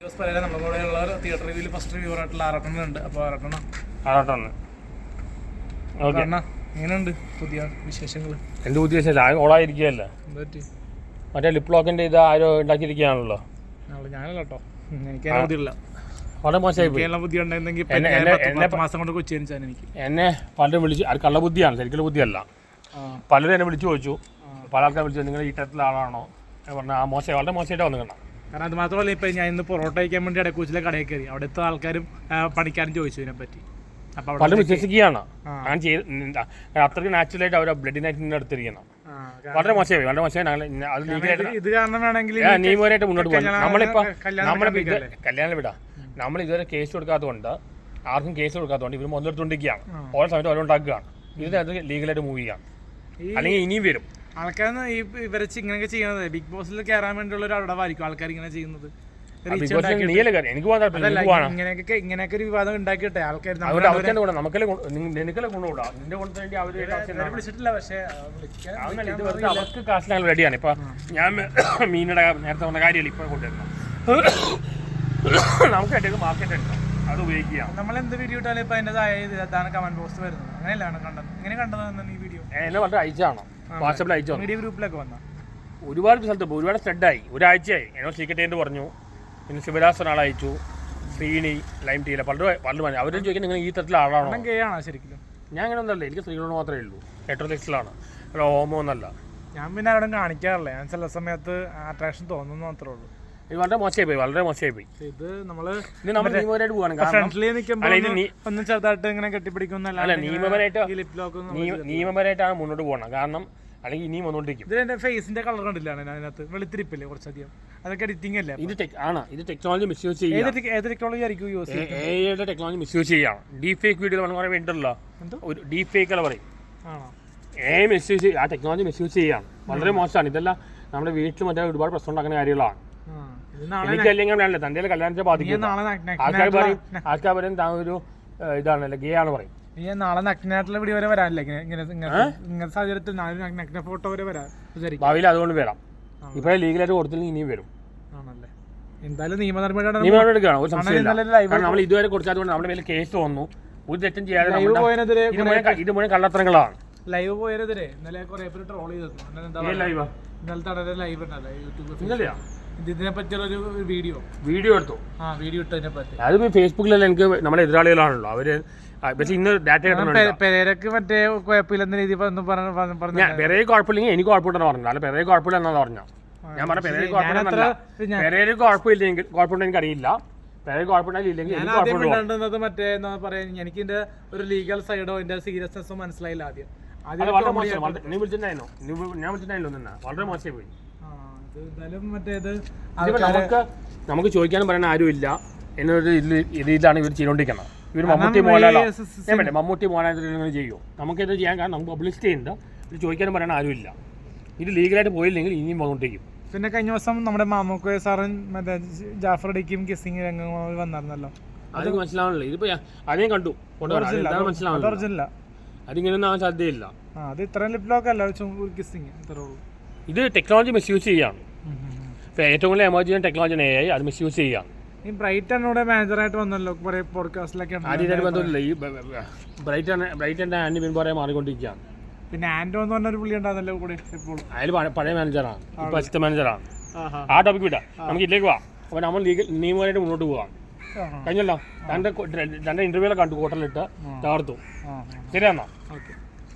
ദിവസം പറയാൻ നമ്മുടെ കൂടെ ഉള്ള തിയേറ്റർ റിവ്യൂൽ ഫസ്റ്റ് റിവ്യൂ ആയിട്ടുള്ള ആറട്ടെണ്ണം ഉണ്ട്. അപ്പോൾ ആറട്ടെണ്ണം. എങ്ങനെയുണ്ട് പുതിയ വിശേഷങ്ങൾ? എന്ത് പുതിയ വിശേഷം? ഓളായിരിക്കുകയല്ല. മറ്റേ ലിപ് ലോക്കിന്റെ ഇത് ആരോ ഉണ്ടാക്കിയിരിക്കുകയാണല്ലോ. നാളെ ഞാനല്ല കേട്ടോ എനിക്ക് ബുദ്ധിയില്ല വളരെ മോശമായി എന്നെ- കൊണ്ട് പലരും വിളിച്ചു. അത് കള്ളബുദ്ധിയാണ് ശരിക്കും ബുദ്ധിയല്ല. പലരും എന്നെ വിളിച്ചു ചോദിച്ചു. പല ആൾക്കാർ വിളിച്ചു. നിങ്ങൾ ഈ തരത്തിലുള്ള ആളാണോ? ഞാൻ പറഞ്ഞു ആ മോശം വളരെ മോശമായിട്ട് വന്നു കാണാം കാരണം അത് മാത്രമല്ല ഇപ്പൊ ഞാൻ ഇന്ന് പൊറോട്ട കഴിക്കാൻ വേണ്ടി ഇടക്കൂച്ചിലെ കടയിൽ കയറി. അവിടുത്തെ ആൾക്കാരും പണിക്കാരും ചോദിച്ചു ഇതിനെ പറ്റി അപ്പൊ പലരും വിശ്വസിക്കുകയാണ്. ഞാൻ ചെയ്ത് അത്രയ്ക്ക് നാച്ചുറലായിട്ട് അവർ ബ്ലഡിനായിട്ട് എടുത്തിരിക്കണം വളരെ മോശമായി വളരെ മോശമായി ഞങ്ങൾ അത് ലീഗലായിട്ട് നിയമപരമായിട്ട് മുന്നോട്ട് പോകാം കല്യാണം- നമ്മളിപ്പോ കല്യാണം നമ്മളിപ്പോ ഇത് കഴിപ്പിക്കല്ലേ? കല്യാണം വിടാം. നമ്മൾ ഇതുവരെ കേസ് കൊടുക്കാത്തതുകൊണ്ട് ആർക്കും കേസ് കൊടുക്കാത്തതുകൊണ്ട് ഇവർ മുതലെടുത്തുകൊണ്ടിരിക്കുകയാണ്. ഓരോ സമയത്ത് ഓരോ ഉണ്ടാക്കുകയാണ് ഇതിനകത്ത് ലീഗലായിട്ട് മൂവ് ചെയ്യാം അല്ലെങ്കിൽ ഇനിയും വരും. ആൾക്കാർ ഈ ഇവരെ ചി- ഇങ്ങനെയൊക്കെ ചെയ്യുന്നത് ബിഗ് ബോസിൽ കയറാൻ വേണ്ടിയുള്ള ഒരു അടവായിരിക്കും ആൾക്കാർ ഇങ്ങനെ ചെയ്യുന്നത്. ഇങ്ങനെയൊക്കെ ഇങ്ങനെയൊക്കെ ഒരു വിവാദം ഉണ്ടാക്കിട്ടെ ആൾക്കാർ വിളിച്ചിട്ടില്ല പക്ഷേ അവർക്ക് കാശ് റെഡിയാണ്. ഇപ്പൊ ഞാൻ മീനിടെ നേരത്തെ പറഞ്ഞ കാര്യമല്ല ഇപ്പൊ കൊണ്ടുവരുന്നത്. നമുക്ക് വേണ്ടി മാർക്കറ്റ് ഉണ്ട്. അത് ഉപയോഗിക്കാം നമ്മൾ എന്ത് വീഡിയോ ഇട്ടാലും ഇപ്പൊ അതിന്റെതായ കമന്റ് ബോക്സ് വരുന്നത്. അങ്ങനെയല്ലാണ് കണ്ടത്? എങ്ങനെ കണ്ടത് ഈ വീഡിയോ എന്നെ വളരെ അയച്ചാണോ വാട്സാപ്പിൽ അയച്ചു മീഡിയ ഗ്രൂപ്പിലൊക്കെ വന്ന? ഒരുപാട് സ്ഥലത്ത് പോയി, ഒരുപാട് സ്റ്റഡായി ഒരാഴ്ചയായി. എന്നോ എന്ന് പറഞ്ഞു. പിന്നെ ശിവരാസ് ഒരാൾ അയച്ചു ശ്രീണി ലൈം ടീല പലരും പലരും പറഞ്ഞു അവരും ചോദിക്കാൻ നിങ്ങൾ ഈ തരത്തിൽ ആളാണോ? ആണോ ശരിക്കും ഞാൻ അങ്ങനെ ഒന്നല്ല എനിക്ക് സ്ത്രീകളോട് മാത്രമേ ഉള്ളൂ. ഹെട്രോസെക്സിലാണ് അല്ല ഹോമോ എന്നല്ല. ഞാൻ പിന്നെ അവിടെ കാണിക്കാറില്ല. ഞാൻ ചില സമയത്ത് അട്രാക്ഷൻ തോന്നുന്നു മാത്രമേ ഉള്ളൂ. ഇത് വളരെ മോശമായി പോയി വളരെ മോശമായി പോയി ഇത് നമ്മൾ നമ്മൾ നിയമപരമായിട്ട് പോവാണ് ചെറുതായിട്ട് ഇങ്ങനെ കെട്ടിപ്പിടിക്കുന്ന അല്ല നിയമപരമായിട്ട് നിയമപരമായിട്ടാണ് മുന്നോട്ട് പോകണം കാരണം അല്ലെങ്കിൽ ഇനിയും വന്നുകൊണ്ടിരിക്കും എന്റെ ഫേസിന്റെ കളർ കണ്ടില്ലാണ് അതിനകത്ത്? വെളുത്തിരിപ്പില്ലേ കുറച്ചധികം? അതൊക്കെ എഡിറ്റിംഗ് അല്ലേ ഇത് ആണ്. ഇത് ടെക്നോളജി മിസ്യൂസ് യൂസ് ചെയ്യുക ഏത് ടെക്നോളജി ആയിരിക്കും യൂസ് ചെയ്യുന്നത്? ടെക്നോളജി മിസ്യൂസ് ചെയ്യാം. ഡീപ് ഫേക്ക് വീഡിയോ പറയാൻ വേണ്ടിയിട്ടുള്ള ഒരു ഡീപ് ഫേക്ക് അല്ല പറയും. ആണോ? എ മിസ്യൂസ് ആ ടെക്നോളജി മിസ്യൂസ് ചെയ്യാം. വളരെ മോശമാണ്. ഇതെല്ലാം നമ്മുടെ വീട്ടിൽ മറ്റേ ഒരുപാട് പ്രശ്നം ഉണ്ടാക്കുന്ന കാര്യങ്ങളാണ്. ആ. ഇത് നാളെ എനിക്ക് അല്ലെങ്കിൽ വേണ്ട തന്റെ കല്യാണത്തെ ബാധിക്കും ആൾക്കാർ പറയും ആൾക്കാർ പറയും താൻ ഒരു ഇതാണല്ലോ ഗേ ആണ് പറയും. നീ നാളെ നഗ്നായിട്ടുള്ള വീഡിയോ വരെ വരാനില്ല? ഇങ്ങനെ ഇങ്ങനെ ഇങ്ങനത്തെ സാഹചര്യത്തിൽ നാളെ നഗ്ന ഫോട്ടോ വരെ വരാം വിചാരിക്കും. ഭാവിയിൽ അതുകൊണ്ട് വരാം. ഇപ്പോഴേ ലീഗലായിട്ട് കൊടുത്തില്ലെങ്കിൽ ഇനിയും വരും. ആണല്ലേ. എന്തായാലും നിയമനടപടിയുടെ നിയമം ഒരു സംശയമില്ല. ഇന്നലെ live കാരണം നമ്മൾ ഇതുവരെ കൊടുക്കാത്തതുകൊണ്ട് നമ്മുടെ മേലെ കേസ് വന്നു. ഒരു തെറ്റും ചെയ്യാതെ ഇത് മുഴുവൻ കള്ളത്തരങ്ങളാണ്. ലൈവ് പോയതിരെ ഇന്നലെ കുറെ പേര് ട്രോൾ ലൈവാ ഇന്നലത്തെ ലൈവ് ഉണ്ടല്ലോ യൂട്യൂബ് ഇതിനെ പറ്റിയുള്ള ഒരു വീഡിയോ. വീഡിയോ എടുത്തു. ആ വീഡിയോ ഇട്ടതിനെ പറ്റി. അത് ഫേസ്ബുക്കിലെല്ലാം എനിക്ക് നമ്മുടെ എതിരാളികളാണല്ലോ. അവർ ആ, പക്ഷെ ഇന്ന് ഡാറ്റ കിട്ടുന്നുണ്ട് പെ- പെരേരക്ക് മറ്റേ കുഴപ്പമില്ലെന്ന രീതി പറഞ്ഞു പറഞ്ഞു പറഞ്ഞു ഞാൻ പെരേ കുഴപ്പമില്ലെങ്കിൽ എനിക്ക് കുഴപ്പമില്ലെന്ന് പറഞ്ഞു അല്ല പെരേ കുഴപ്പമില്ല എന്നാ പറഞ്ഞ ഞാൻ പറഞ്ഞ പെരേര് കുഴപ്പമില്ലെങ്കിൽ കുഴപ്പമുണ്ടെങ്കിൽ എനിക്കറിയില്ല. പെരേ കുഴപ്പമുണ്ടെങ്കിൽ ഇല്ലെങ്കിൽ ഞാൻ എനിക്ക് ആദ്യം കുഴപ്പമുണ്ടോ മിണ്ടുന്നത് മറ്റേ എന്താ പറയാ എനിക്ക് ഇതിന്റെ ഒരു ലീഗൽ സൈഡോ ഇതിന്റെ സീരിയസ്നെസ്സോ മനസ്സിലായില്ല ആദ്യം. വളരെ മോശം ഞാൻ വിളിച്ചിട്ടുണ്ടായിരുന്നു മോശമായി പോയി. ഇത് എന്തായാലും മറ്റേത് ഇതിപ്പോ നമുക്ക് നമുക്ക് ചോദിക്കാനും പറയാൻ ആരും ഇല്ല എന്നൊരു രീതിയിലാണ് ഇവർ ചെയ്തുകൊണ്ടിരിക്കുന്നത് ഇവർ മമ്മൂട്ടി മോഹൻലാലോ. ഞാൻ മമ്മൂട്ടി മോഹൻലാലിങ്ങനെ ചെയ്യുമോ ചെയ്യും? നമുക്കിത് ചെയ്യാൻ കാരണം നമുക്ക് പബ്ലിസിറ്റി ഉണ്ട്. ഇത് ചോദിക്കാനും പറയാൻ ആരും ഇല്ല ഇത് ലീഗലായിട്ട് പോയില്ലെങ്കിൽ ഇനിയും വന്നുകൊണ്ടിരിക്കും പിന്നെ കഴിഞ്ഞ ദിവസം നമ്മുടെ മാമോക്കോയ സാറും മറ്റേ ജാഫർ അടിക്കും കിസിംഗ് രംഗങ്ങൾ വന്നായിരുന്നല്ലോ. അത് മനസ്സിലാവണല്ലോ ഇതിപ്പോ അതേ കണ്ടു. മനസ്സിലാവില്ല അതിങ്ങനെ ഒന്നും ആവാൻ സാധ്യതയില്ല. അത് ഇത്രയും ലിപ്ലോക്കല്ല കിസിങ് ഇത്രേ ഉള്ളൂ. ഇത് ടെക്നോളജി മിസ്യൂസ് ചെയ്യാണ് ഇപ്പൊ ഏറ്റവും കൂടുതൽ എമർജി ചെയ്യുന്ന ടെക്നോളജി എ ഐ അത് മിസ്യൂസ് ചെയ്യാണ് ഈ ബ്രൈറ്റ് ഇവിടെ മാനേജറായിട്ട് വന്നല്ലോ കുറെ പോഡ്കാസ്റ്റിലൊക്കെ ആദ്യമായിട്ട് ബന്ധമില്ല ഈ ബ്രൈറ്റ് ബ്രൈറ്റ് എന്റെ ആൻഡി പിൻപോറെ മാറിക്കൊണ്ടിരിക്കുകയാണ്. പിന്നെ ആൻഡോ എന്ന് പറഞ്ഞൊരു പുള്ളി ഉണ്ടായിരുന്നല്ലോ കൂടെ ഇപ്പോൾ. അയാൾ പഴയ മാനേജറാണ് ഇപ്പോൾ അസിസ്റ്റന്റ് മാനേജറാണ് ആ ടോപ്പിക് വിടാം. നമുക്ക് ഇതിലേക്ക് പോവാം അപ്പോൾ നമ്മൾ ലീഗൽ നിയമമായിട്ട് മുന്നോട്ട് പോവാം. കഴിഞ്ഞല്ലോ? രണ്ട് രണ്ട് ഇന്റർവ്യൂലൊക്കെ കണ്ടു ഹോട്ടലിട്ട് തകർത്തു. ശരിയാന്നോ ഓക്കെ.